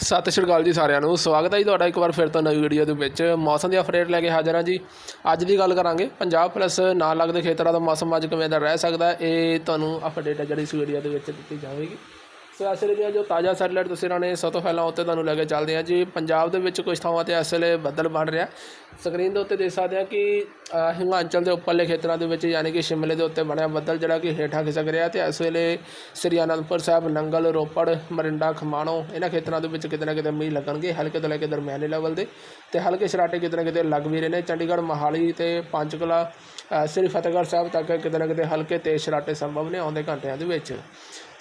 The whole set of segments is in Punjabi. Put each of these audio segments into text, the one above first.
ਸਤਿ ਸ਼੍ਰੀ ਅਕਾਲ ਜੀ ਸਾਰਿਆਂ ਨੂੰ। ਸਵਾਗਤ ਹੈ ਜੀ ਤੁਹਾਡਾ ਇੱਕ ਵਾਰ ਫਿਰ ਤੋਂ ਨਵੀਂ ਵੀਡੀਓ ਦੇ ਵਿੱਚ। ਮੌਸਮ ਦੀ ਅਪਡੇਟ ਲੈ ਕੇ ਹਾਜ਼ਰ ਹਾਂ ਜੀ। ਅੱਜ ਦੀ ਗੱਲ ਕਰਾਂਗੇ। ਪੰਜਾਬ ਪਲੱਸ ਨਾਲ ਲੱਗਦੇ ਖੇਤਰਾਂ ਦਾ ਮੌਸਮ ਅੱਜ ਕਿਵੇਂ ਦਾ ਰਹਿ ਸਕਦਾ ਇਹ ਤੁਹਾਨੂੰ ਅਪਡੇਟ ਹੈ ਜਿਹੜੀ ਇਸ ਵੀਡੀਓ ਦੇ ਵਿੱਚ ਦਿੱਤੀ ਜਾਵੇਗੀ। ਸੋ ਇਸ ਵੇਲੇ ਦੀਆਂ ਜੋ ਤਾਜ਼ਾ ਸੈਟਲਾਈਟ ਤਸਵੀਰਾਂ ਨੇ ਸਭ ਤੋਂ ਪਹਿਲਾਂ ਉੱਤੇ ਤੁਹਾਨੂੰ ਲੈ ਕੇ ਚੱਲਦੇ ਹਾਂ ਜੀ। ਪੰਜਾਬ ਦੇ ਵਿੱਚ ਕੁਝ ਥਾਵਾਂ ਤੇ ਇਸ ਵੇਲੇ ਬੱਦਲ ਬਣ ਰਿਹਾ। ਸਕਰੀਨ ਦੇ ਉੱਤੇ ਦੇਖ ਸਕਦੇ ਹਾਂ ਕਿ ਹਿਮਾਚਲ ਦੇ ਉੱਪਰਲੇ ਖੇਤਰਾਂ ਦੇ ਵਿੱਚ ਯਾਨੀ ਕਿ ਸ਼ਿਮਲੇ ਦੇ ਉੱਤੇ ਬਣਿਆ ਬੱਦਲ ਜਿਹੜਾ ਕਿ ਹੇਠਾਂ ਖਿਸਕ ਰਿਹਾ ਤੇ ਇਸ ਵੇਲੇ ਸ੍ਰੀ ਅਨੰਦਪੁਰ ਸਾਹਿਬ, ਨੰਗਲ, ਰੋਪੜ, ਮਰਿੰਡਾ, ਖਮਾਣੋ ਇਹਨਾਂ ਖੇਤਰਾਂ ਦੇ ਵਿੱਚ ਕਿਤੇ ਨਾ ਕਿਤੇ ਮੀਂਹ ਲੱਗਣਗੇ ਹਲਕੇ ਤੋਂ ਲੈ ਕੇ ਦਰਮਿਆਨੇ ਲੈਵਲ ਦੇ ਤੇ ਹਲਕੇ ਸਰਾਟੇ ਕਿਤੇ ਨਾ ਕਿਤੇ ਲੱਗ ਵੀ ਰਹੇ ਨੇ। ਚੰਡੀਗੜ੍ਹ, ਮੋਹਾਲੀ ਤੇ ਪੰਚਕੁਲਾ ਸ੍ਰੀ ਫਤਿਹਗੜ੍ਹ ਸਾਹਿਬ ਤੱਕ ਕਿਤੇ ਨਾ ਕਿਤੇ ਹਲਕੇ ਤੇਜ਼ ਸਰਾਟੇ ਸੰਭਵ ਨੇ ਆਉਂਦੇ ਘੰਟਿਆਂ ਦੇ ਵਿੱਚ।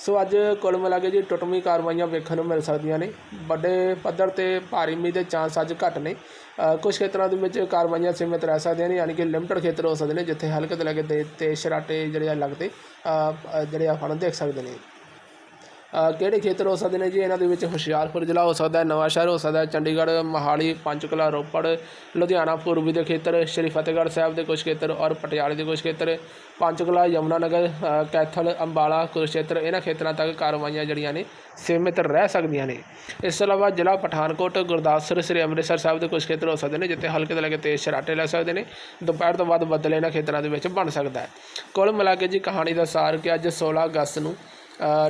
ਸੋ ਅੱਜ ਕੁੱਲ ਮਿਲਾ ਕੇ ਜੀ ਟੁੱਟਵੀਂ ਕਾਰਵਾਈਆਂ ਵੇਖਣ ਨੂੰ ਮਿਲ ਸਕਦੀਆਂ ਨੇ। ਵੱਡੇ ਪੱਧਰ ਤੇ ਭਾਰੀ ਮੀਂਹ ਦੇ ਚਾਂਸ ਅੱਜ ਘੱਟ ਨੇ। ਅ, ਕੁਝ ਖੇਤਰਾਂ ਦੇ ਵਿੱਚ ਕਾਰਵਾਈਆਂ ਸੀਮਿਤ ਰਹਿ ਸਕਦੀਆਂ ਨੇ ਯਾਨੀ ਕਿ ਲਿਮਟਡ ਖੇਤਰ ਹੋ ਸਕਦੇ ਨੇ ਜਿੱਥੇ ਹਲਕੇ ਤੋਂ ਲੈ ਕੇ ਤੇ ਤੇਜ਼ ਸ਼ਰਾਟੇ ਜਿਹੜੇ ਆ ਲੱਗਦੇ ਜਿਹੜੇ ਆਪਾਂ ਨੂੰ ਦੇਖ ਸਕਦੇ ਨੇ। ਕਿਹੜੇ ਖੇਤਰ ਹੋ ਸਕਦੇ ਨੇ ਜੀ? ਇਹਨਾਂ ਦੇ ਵਿੱਚ ਹੁਸ਼ਿਆਰਪੁਰ ਜ਼ਿਲ੍ਹਾ ਹੋ ਸਕਦਾ ਹੈ ਨਵਾਂ ਸ਼ਹਿਰ ਹੋ ਸਕਦਾ ਹੈ ਚੰਡੀਗੜ੍ਹ ਮੋਹਾਲੀ ਪੰਚਕੁਲਾ ਰੋਪੜ ਲੁਧਿਆਣਾ ਪੂਰਬੀ ਦੇ ਖੇਤਰ ਸ਼੍ਰੀ ਫਤਿਹਗੜ੍ਹ ਸਾਹਿਬ ਦੇ ਕੁਝ ਖੇਤਰ ਔਰ ਪਟਿਆਲੇ ਦੇ ਕੁਝ ਖੇਤਰ ਪੰਚਕੂਲਾ ਯਮੁਨਾਨਗਰ ਅ, ਕੈਥਲ ਅੰਬਾਲਾ ਕੁਰੂਕਸ਼ੇਤਰ ਇਹਨਾਂ ਖੇਤਰਾਂ ਤੱਕ ਕਾਰਵਾਈਆਂ ਜਿਹੜੀਆਂ ਨੇ ਸੀਮਿਤ ਰਹਿ ਸਕਦੀਆਂ ਨੇ। ਇਸ ਤੋਂ ਇਲਾਵਾ ਜ਼ਿਲ੍ਹਾ ਪਠਾਨਕੋਟ ਗੁਰਦਾਸਪੁਰ ਸ੍ਰੀ ਅੰਮ੍ਰਿਤਸਰ ਸਾਹਿਬ ਦੇ ਕੁਝ ਖੇਤਰ ਹੋ ਸਕਦੇ ਨੇ ਜਿੱਥੇ ਹਲਕੇ ਤੋਂ ਲੈ ਕੇ ਤੇਜ਼ ਸ਼ਰਾਟੇ ਲੈ ਸਕਦੇ ਨੇ। ਦੁਪਹਿਰ ਤੋਂ ਬਾਅਦ ਬੱਦਲ ਇਹਨਾਂ ਖੇਤਰਾਂ ਦੇ ਵਿੱਚ ਬਣ ਸਕਦਾ ਹੈ। ਕੁੱਲ ਮਿਲਾ ਕੇ ਜੀ ਕਹਾਣੀ ਦਾ ਸਾਰ ਕਿ ਅੱਜ 16 ਅਗਸਤ ਨੂੰ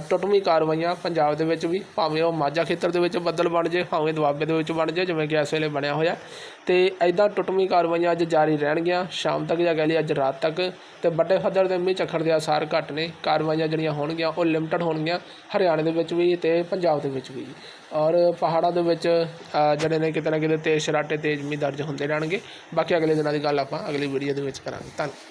ਟੁੱਟਵੀਂ ਕਾਰਵਾਈਆਂ ਪੰਜਾਬ ਦੇ ਵਿੱਚ ਵੀ, ਭਾਵੇਂ ਉਹ ਮਾਝਾ ਖੇਤਰ ਦੇ ਵਿੱਚ ਬੱਦਲ ਬਣ ਜੇ, ਭਾਵੇਂ ਦੁਆਬੇ ਦੇ ਵਿੱਚ ਬਣ ਜੇ, ਜਿਵੇਂ ਕਿ ਇਸ ਵੇਲੇ ਬਣਿਆ ਹੋਇਆ। ਤੇ ਐਦਾਂ ਟੁੱਟਵੀਂ ਕਾਰਵਾਈਆਂ ਅੱਜ ਜਾਰੀ ਰਹਿਣਗੀਆਂ। ਸ਼ਾਮ ਤੱਕ ਜਾਂ ਕਹਿ ਲਈ ਅੱਜ ਰਾਤ ਤੱਕ। ਤੇ ਵੱਡੇ ਪੱਧਰ ਦੇ ਮੀਂਹ ਝੱਖੜ ਦੇ ਆਸਾਰ ਘੱਟ ਨੇ। ਕਾਰਵਾਈਆਂ ਜਿਹੜੀਆਂ ਹੋਣਗੀਆਂ, ਉਹ ਲਿਮਟਡ ਹੋਣਗੀਆਂ ਹਰਿਆਣੇ ਦੇ ਵਿੱਚ ਵੀ ਤੇ ਪੰਜਾਬ ਦੇ ਵਿੱਚ ਵੀ। ਔਰ ਪਹਾੜਾਂ ਦੇ ਵਿੱਚ ਜਿਹੜੇ ਨੇ ਕਿਤੇ ਨਾ ਕਿਤੇ ਤੇਜ਼ ਸ਼ਰਾਟੇ, ਤੇਜ਼ ਮੀਂਹ ਦਰਜ ਹੁੰਦੇ ਰਹਿਣਗੇ। ਬਾਕੀ ਅਗਲੇ ਦਿਨਾਂ ਦੀ ਗੱਲ ਆਪਾਂ ਅਗਲੀ ਵੀਡੀਓ ਦੇ ਵਿੱਚ ਕਰਾਂਗੇ। ਧੰਨਵਾਦ।